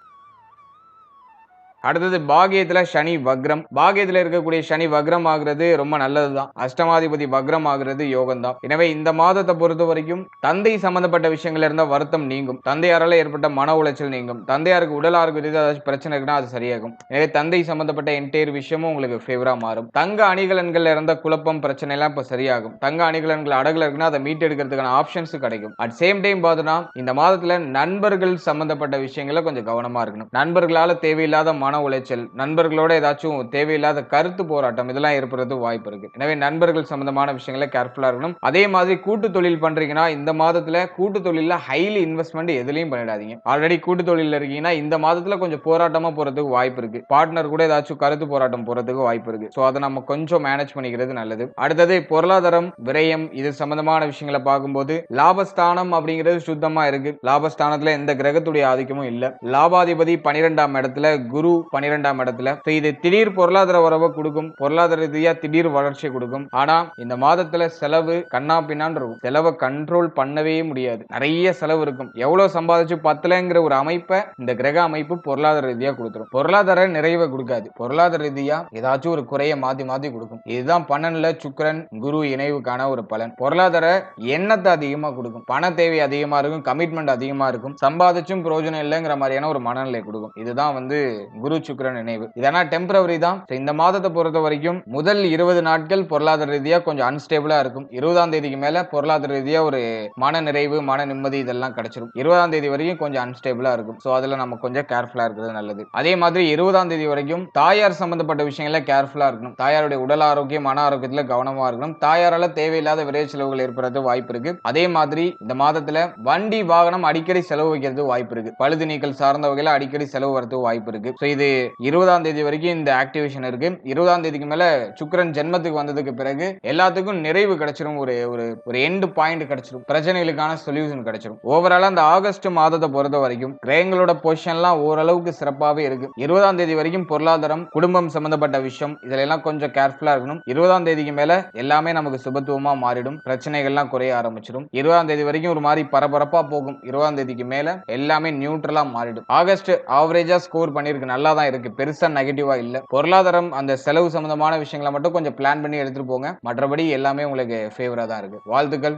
அடுத்தது பாகியத்துல சனி வக்ரம். பாகியத்துல இருக்கக்கூடிய சனி வக்ரம் ஆகிறது ரொம்ப நல்லதுதான். அஷ்டமாதிபதி வக்ரம் ஆகிறது யோகம் தான் எனவே இந்த மாதத்தை பொறுத்த வரைக்கும் தந்தை சம்பந்தப்பட்ட விஷயங்கள்ல இருந்த வருத்தம் நீங்கும். தந்தையாரால் ஏற்பட்ட மன உளைச்சல் நீங்கும். தந்தையாருக்கு உடல் ஆரோக்கிய ஏதாச்சும் பிரச்சனை இருக்குன்னா அது சரியாகும். எனவே தந்தை சம்பந்தப்பட்ட என்டையர் விஷயமும் உங்களுக்கு ஃபேவரா மாறும். தங்க அணிகலன்கள் இருந்த குழப்பம் பிரச்சனை எல்லாம் சரியாகும். தங்க அணிகலன்கள் அடகுல இருக்குன்னா அதை மீட்டெடுக்கிறதுக்கான ஆப்ஷன்ஸ் கிடைக்கும். அட் சேம் டைம் பார்த்தோன்னா இந்த மாதத்துல நண்பர்கள் சம்பந்தப்பட்ட விஷயங்கள கொஞ்சம் கவனமா இருக்கணும். நண்பர்களால தேவையில்லாத மன உளைச்சல் நண்பர்களோட ஏதாச்சும் தேவையில்லாத கருத்து போராட்டம் இதெல்லாம் ஏற்படுறது வாய்ப்பு இருக்கு. எனவே நண்பர்கள் சம்பந்தமான விஷயங்களை கேர்ஃபுல்லா இருக்கணும். அதே மாதிரி கூட்டு தொழில் பண்றீங்கன்னா இந்த மாதத்துல கூட்டு தொழில ஹைலி இன்வெஸ்ட்மெண்ட் எதுலையும் பண்ணிடாதீங்க. ஆல்ரெடி கூட்டு தொழில இருக்கீங்கன்னா இந்த மாதத்துல கொஞ்சம் போராட்டமா போறதுக்கு வாய்ப்பு இருக்கு. பார்ட்னர் கூட ஏதாச்சும் கருத்து போராட்டம் போறதுக்கு வாய்ப்பு இருக்கு. ஸோ அதை நம்ம கொஞ்சம் மேனேஜ் பண்ணிக்கிறது நல்லது. அடுத்தது பொருளாதாரம் விரயம் இது சம்பந்தமான விஷயங்களை பார்க்கும்போது லாபஸ்தானம் அப்படிங்கிறது சுத்தமா இருக்கு. லாபஸ்தானத்துல எந்த கிரகத்துடைய ஆதிக்கமும் இல்ல. லாபாதிபதி பனிரெண்டாம் இடத்துல குரு பனிரெண்டாம் இடத்துல. இது திடீர் பொருளாதார உறவை கொடுக்கும். பொருளாதார ரீதியா திடீர் வளர்ச்சி கொடுக்கும். ஆனா இந்த மாதத்துல செலவு கண்ணா பின்னான் இருக்கும். செலவை கண்ட்ரோல் பண்ணவே முடியாது. நிறைய செலவு இருக்கும். எவ்வளவு சம்பாதிச்சு பத்தலங்கிற ஒரு அமைப்பை இந்த கிரக அமைப்பு பொருளாதார ரீதியா கொடுத்துரும். பொருளாதார நிறைவை கொடுக்காது. பொருளாதார ரீதியா ஏதாச்சும் ஒரு குறைய மாத்தி மாத்தி கொடுக்கும். இதுதான் பன்னெண்டுல சுக்கரன் குரு இணைவுக்கான ஒரு பலன். பொருளாதார எண்ணத்தை அதிகமா கொடுக்கும். பண தேவை அதிகமா இருக்கும். கமிட்மெண்ட் அதிகமா இருக்கும். சம்பாதிச்சும் பிரயோஜனம் இல்லைங்கிற மாதிரியான ஒரு மனநிலை கொடுக்கும். இதுதான் வந்து குரு சுக்கிரன் நினைவு. இதெல்லாம் டெம்பரவரி தான். இந்த மாதத்தை பொறுத்த வரைக்கும் முதல் இருபது நாட்கள் பொருளாதார ரீதியா கொஞ்சம் அன்ஸ்டேபிளா இருக்கும். இருபதாம் தேதிக்கு மேல பொருளாதார ரீதியா ஒரு மன நிறைவு மன நிம்மதி இதெல்லாம் கிடைச்சிரும். இருபதாம் தேதி வரைக்கும் கொஞ்சம் அன்ஸ்டேபிளா இருக்கும். ஸோ அதுல நம்ம கொஞ்சம் கேர்ஃபுல்லா இருக்கிறது நல்லது. அதே மாதிரி இருபதாம் தேதி வரைக்கும் தாயார் சம்பந்தப்பட்ட விஷயங்கள கேர்ஃபுல்லா இருக்கணும். தாயாருடைய உடல் ஆரோக்கியம் மன ஆரோக்கியத்துல கவனமா இருக்கணும். தாயாரால தேவையில்லாத விரை செலவுகள் ஏற்படுறது வாய்ப்பு இருக்கு. அதே மாதிரி இந்த மாதத்துல வண்டி வாகனம் அடிக்கடி செலவு வைக்கிறது வாய்ப்பு இருக்கு. பழுது நீக்கல் சார்ந்த வகையில அடிக்கடி செலவு வரது வாய்ப்பு இருக்கு. ஸோ இது இருபதாம் தேதி வரைக்கும் இந்த ஆக்டிவேஷன் இருக்கு. இருபதாம் தேதிக்கு மேல சுக்கரன் ஜென்மத்துக்கு வந்ததுக்கு பிறகு எல்லாத்துக்கும் நிறைவு கிடைச்சிரும். ஒரு ஒரு ஒரு எண்டு பாயிண்ட் கிடைச்சிரும். பிரச்சனைகளுக்கான சொல்யூஷன் கிடைச்சிரும். ஓவராலா அந்த ஆகஸ்ட் மாதத்தை பொறுத்த வரைக்கும் கிரகங்களோட பொசிஷன்லாம் ஓரளவுக்கு சிறப்பாகவே இருக்கு. இருபதாம் தேதி வரைக்கும் பொருளாதாரம் குடும்பம் சம்பந்தப்பட்ட விஷயம் இதுல எல்லாம் கொஞ்சம் கேர்ஃபுல்லா இருக்கணும். இருபதாம் தேதிக்கு மேல எல்லாமே நமக்கு சுபத்துவமா மாறிடும். பிரச்சனைகள்லாம் குறைய ஆரம்பிச்சிடும் இருபதாம் தேதி வரைக்கும் ஒரு மாதிரி பரபரப்பா போகும். இருபதாம் தேதிக்கு மேல எல்லாமே நியூட்ரலா மாறிடும். ஆகஸ்ட் ஆவரேஜா ஸ்கோர் பண்ணிருக்கு நல்லா தான் இருக்கு. பெருசா நெகட்டிவா இல்ல. பொருளாதாரம் அந்த செலவு சம்பந்தமான விஷயங்களை மட்டும் கொஞ்சம் பிளான் பண்ணி எடுத்துட்டு போங்க. மற்றபடி எல்லாமே உங்களுக்கு ஃபேவரா தான் இருக்கு. வாழ்த்துக்கள்.